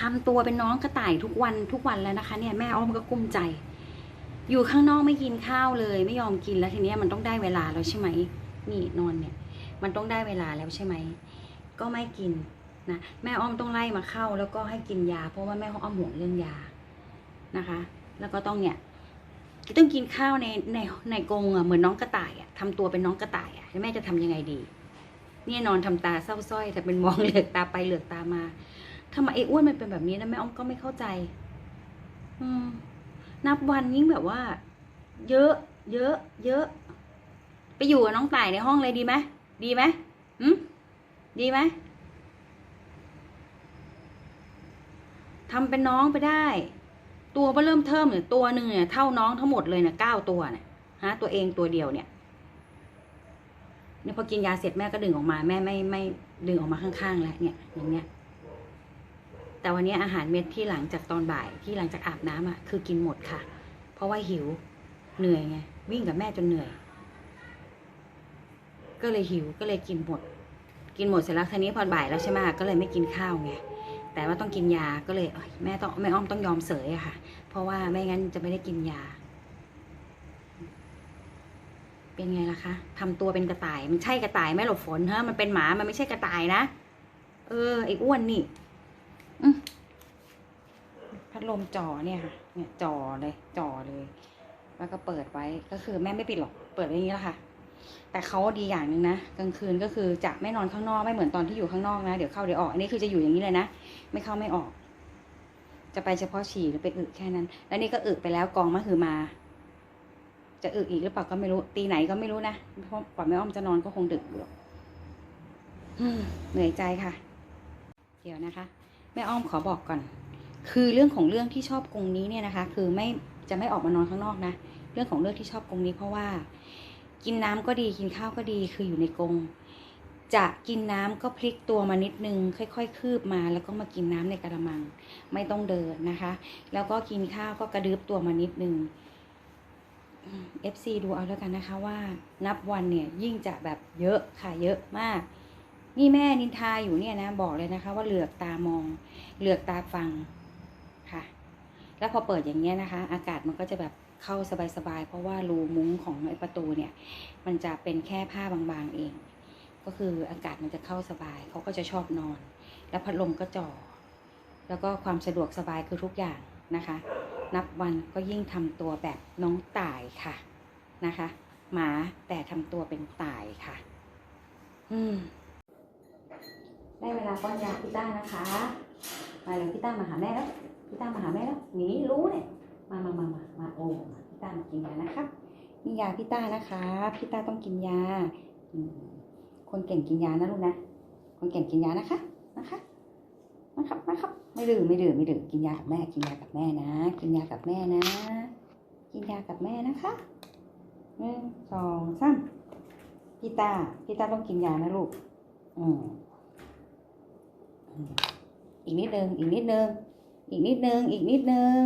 ทำตัวเป็นน้องกระต่ายทุกวันทุกวันแล้วนะคะ เนี่ยแม่อ้อมก็กุ้มใจ อยู่ข้างนอกไม่กินข้าวเลย ไม่ยอมกินแล้วทีนี้มันต้องได้เวลาแล้วใช่ไหมนี่นอนเนี่ย มันต้องได้เวลาแล้วใช่ไหมก็ไม่กินนะแม่อ้อมต้องไล่มาเข้า แล้วก็ให้กินยา เพราะว่าแม่อ้อมห่วงเรื่องยานะคะ แล้วก็ต้องเนี่ยต้องกินข้าวในในในกรงอะเหมือนน้องกระต่ายอะทำตัวเป็นน้องกระต่ายอะแล้วแม่จะทำยังไงดี เนี่ยนอนทำตาเศร้าสร้อยแต่เป็นมองเหลือกตาไปเหลือกตามา ทำไมไอ้อ้วนมันเป็นแบบนี้นะแม่อ้อมก็ไม่เข้าใจ อืม นับวันยิ่งแบบว่า เยอะ เยอะ เยอะ ไปอยู่กับน้องต่ายในห้องเลยดีไหมดีไหมหืมดีไหมทำเป็นน้องไปได้ ตัวก็เริ่มเทิมเนี่ยตัวหนึ่งเนี่ยเท่าน้องทั้งหมดเลยเนี่ยเก้าตัวเนี่ยฮะตัวเองตัวเดียวเนี่ยเนี่ยพอกินยาเสร็จแม่ก็ดึงออกมาแม่ไม่ไม่ดึงออกมาข้างๆแล้วเนี่ยอย่างเนี้ย แต่วันนี้อาหารเม็ดที่หลังจากตอนบ่ายที่หลังจากอาบน้ำอะคือกินหมดค่ะ เพราะว่าหิวเหนื่อยไงวิ่งกับแม่จนเหนื่อย ก็เลยหิวก็เลยกินหมด กินหมดเสร็จแล้วทีนี้พอบ่ายแล้วใช่ไหมก็เลยไม่กินข้าวไงแต่ว่าต้องกินยาก็เลยยแม่ต้องแม่อ้อมต้องยอมเสยอะค่ะ เพราะว่าไม่งั้นจะไม่ได้กินยา เป็นไงล่ะคะทำตัวเป็นกระต่ายมันใช่กระต่ายไหมหลบฝนฮะมันเป็นหมามันไม่ใช่กระต่ายนะเออไอ้อ้วนนี่ พัดลมจ่อเนี่ยค่ะ เนี่ยจ่อเลยจ่อเลย แล้วก็เปิดไว้ก็คือแม่ไม่ปิดหรอกเปิดไว้อย่างนี้แหละค่ะ แต่เขาดีอย่างหนึ่งนะกลางคืนก็คือจะไม่นอนข้างนอกไม่เหมือนตอนที่อยู่ข้างนอกนะเดี๋ยวเข้าเดี๋ยวออกอันนี้คือจะอยู่อย่างนี้เลยนะไม่เข้าไม่ออก จะไปเฉพาะฉี่หรือไปอึแค่นั้น แล้วนี่ก็อึไปแล้วกองมะคือมา จะอึอีกหรือเปล่าก็ไม่รู้ตีไหนก็ไม่รู้นะเพราะกว่าแม่อ้อมจะนอนก็คงดึกอยู่หรอกเหนื่อยใจค่ะ เดี๋ยวนะคะ แม่อ้อมขอบอกก่อน คือเรื่องของเรื่องที่ชอบกรงนี้เนี่ยนะคะ คือไม่จะไม่ออกมานอนข้างนอกนะ เรื่องของเรื่องที่ชอบกรงนี้เพราะว่า กินน้ำก็ดีกินข้าวก็ดีคืออยู่ในกรงจะกินน้ำก็พลิกตัวมานิดนึง ค่อยๆ คืบมา แล้วก็มากินน้ำในกระมัง ไม่ต้องเดินนะคะ แล้วก็กินข้าวก็กระดึบตัวมานิดนึง FC ดูเอาแล้วกันนะคะว่านับวันเนี่ยยิ่งจะแบบเยอะค่ะเยอะมาก นี่แม่นินทาอยู่เนี่ยนะบอกเลยนะคะ ว่าเหลือกตามอง เหลือกตาฟัง แล้วพอเปิดอย่างเงี้ยนะคะ อากาศมันก็จะแบบเข้าสบายๆ เพราะว่ารูมุ้งของไอ้ประตูเนี่ย มันจะเป็นแค่ผ้าบางๆเอง ก็คืออากาศมันจะเข้าสบาย เขาก็จะชอบนอน แล้วพัดลมก็จ่อ แล้วก็ความสะดวกสบายคือทุกอย่างนะคะ นับวันก็ยิ่งทำตัวแบบน้องต่ายค่ะนะคะ หมาแต่ทำตัวเป็นต่ายค่ะ อืม ได้เวลาป้อนยาพี่ต้านะคะ มาเลยพี่ต้ามาหาแม่แล้ว พี่ต้ามาหาแม่แล้วหนีรู้เนี่ย มามามามามาโอ้พี่ต้ามากินยานะคะนี่ยาพี่ต้านะคะ พี่ต้าต้องกินยา คนเก่งกินยานะลูกนะ คนเก่งกินยานะคะ นะคะนะครับนะครับ ไม่ดื่มไม่ดื่มไม่ดื่มกินยากับแม่ กินยากับแม่นะ กินยากับแม่นะ กินยากับแม่นะคะหนึ่งสองสามพี่ต้าพี่ต้าต้องกินยานะลูกอืมอืมอีกนิดนึง อีกนิดนึง อีกนิดนึง อีกนิดนึง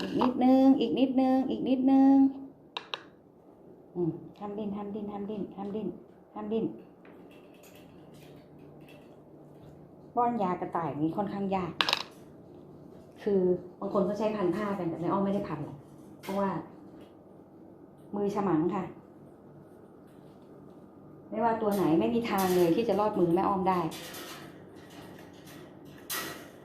อีกนิดนึง อีกนิดนึง อีกนิดนึงอืมทำดิ้นทำดิ้นทำดิ้นทำดิ้นทำดิ้นป้อนยากระต่ายนี้ค่อนข้างยาก คือบางคนก็ใช้พันผ้ากันแต่ไม่อ้อมไม่ได้พันหรอกเพราะว่า มือฉมังค่ะ ไม่ว่าตัวไหนไม่มีทางเลยที่จะรอดมือแม่อ้อมได้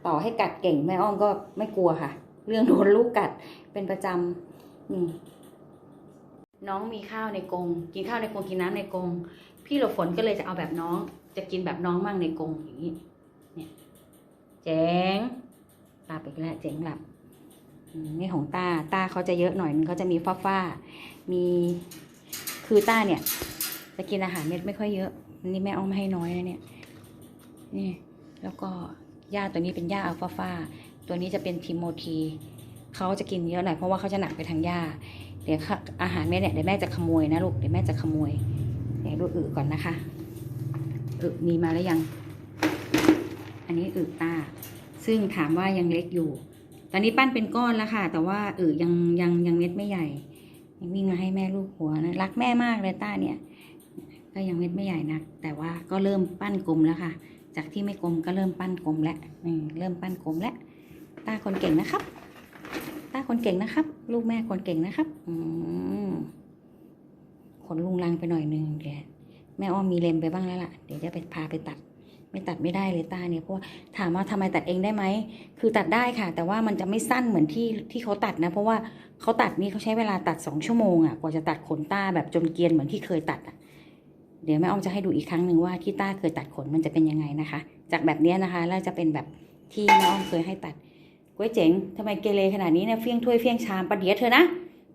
ต่อให้กัดเก่งแม่อ้อมก็ไม่กลัวค่ะ เรื่องโดนลูกกัดเป็นประจำอืมน้องมีข้าวในกรงกินข้าวในกรงกินน้ำในกรงพี่หลบฝนก็เลยจะเอาแบบน้อง จะกินแบบน้องมั่งในกรงอย่างนี้ เนี่ยเจ๋งหลับอีกแล้วเจ๋งหลับอืมนี่ของตาตาเขาจะเยอะหน่อยนึงเขาจะมีฟ้าฟ้าๆมีคือต้าเนี่ย จะกินอาหารเม็ดไม่ค่อยเยอะอันนี่แม่อ้อมให้น้อยนะเนี่ยนี่แล้วก็ หญ้าตัวนี้เป็นหญ้าอัลฟาฟาตัวนี้จะเป็นทิโมธีเขาจะกินเยอะหน่อยเพราะว่าเขาจะหนักไปทางหญ้าเดี๋ยวอาหารแม่เนี่ยเดี๋ยวแม่จะขโมยนะลูกเดี๋ยวแม่จะขโมยเดี๋ยวดูอึก่อนนะคะอึมีมาแล้วยัง อันนี้อึตา ซึ่งถามว่ายังเล็กอยู่ ตอนนี้ปั้นเป็นก้อนแล้วค่ะ แต่ว่าอึยังยังยังเม็ดไม่ใหญ่วิ่งมาให้แม่ลูกหัวนะรักแม่มากเลยต้าเนี่ย ก็ยังเม็ดไม่ใหญ่นัก แต่ว่าก็เริ่มปั้นกลมแล้วค่ะ จากที่ไม่กลมก็เริ่มปั้นกลมแล้วเริ่มปั้นกลมแล้วตาคนเก่งนะครับ ตาคนเก่งนะครับ ลูกแม่คนเก่งนะครับอืมขนลุงลังไปหน่อยนึงเดี๋ยวแม่อ้อมมีเลมไปบ้างแล้วล่ะ เดี๋ยวจะไปพาไปตัด ไม่ตัดไม่ได้เลยตาเนี่ยเพราะว่าถามว่าทำไมตัดเองได้ไหมคือตัดได้ค่ะ แต่ว่ามันจะไม่สั้นเหมือนที่ที่เขาตัดนะ เพราะว่าเขาตัดนี่เขาใช้เวลาตัดสองชั่วโมงอะกว่าจะตัดขนตาแบบจนเกรียนเหมือนที่เคยตัดอะ เดี๋ยวแม่อ้อมจะให้ดูอีกครั้งหนึ่งว่าที่ต้าเคยตัดขนมันจะเป็นยังไงนะคะ จากแบบนี้นะคะ แล้วจะเป็นแบบที่แม่อ้อมเคยให้ตัดก๋วยเจ๋งทำไมเกเรขนาดนี้เนี่ยเฟี้ยงถ้วยเฟี้ยงชามประเดี๋ยวเธอนะ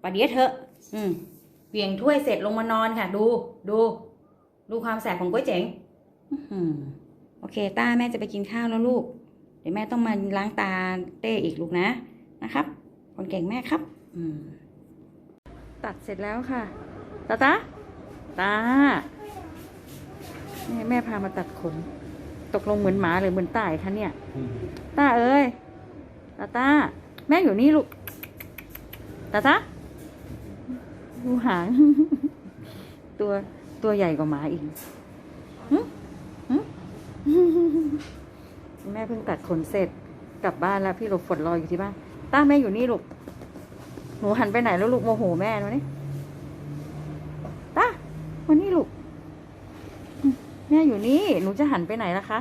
ประเดี๋ยวเธอะอืมเวียงถ้วยเสร็จลงมานอนค่ะ ดู ดู ดูความแสบของก๋วยเจ๋งอืโอเค ต้าแม่จะไปกินข้าวแล้วลูก เดี๋ยวแม่ต้องมาล้างตาเต้อีกลูกนะ นะครับ คนเก่งแม่ครับอืมตัดเสร็จแล้วค่ะ ตาตาตา แม่แม่พามาตัดขน ตกลงเหมือนหมาหรือเหมือนต่ายคะเนี่ย ตาเอ้ย ตาตา แม่อยู่นี่ลูก ตาตา ดูหาง ตัวตัวใหญ่กว่าหมาอีกหึหึแม่เพิ่งตัดขนเสร็จ กลับบ้านแล้วพี่หลบฝนรออยู่ที่บ้าน ต้าแม่อยู่นี่ลูก หนูหันไปไหนแล้วลูกโมโหแม่นะนี่ต้าวันนี้ลูก แม่อยู่นี่ หนูจะหันไปไหนล่ะคะ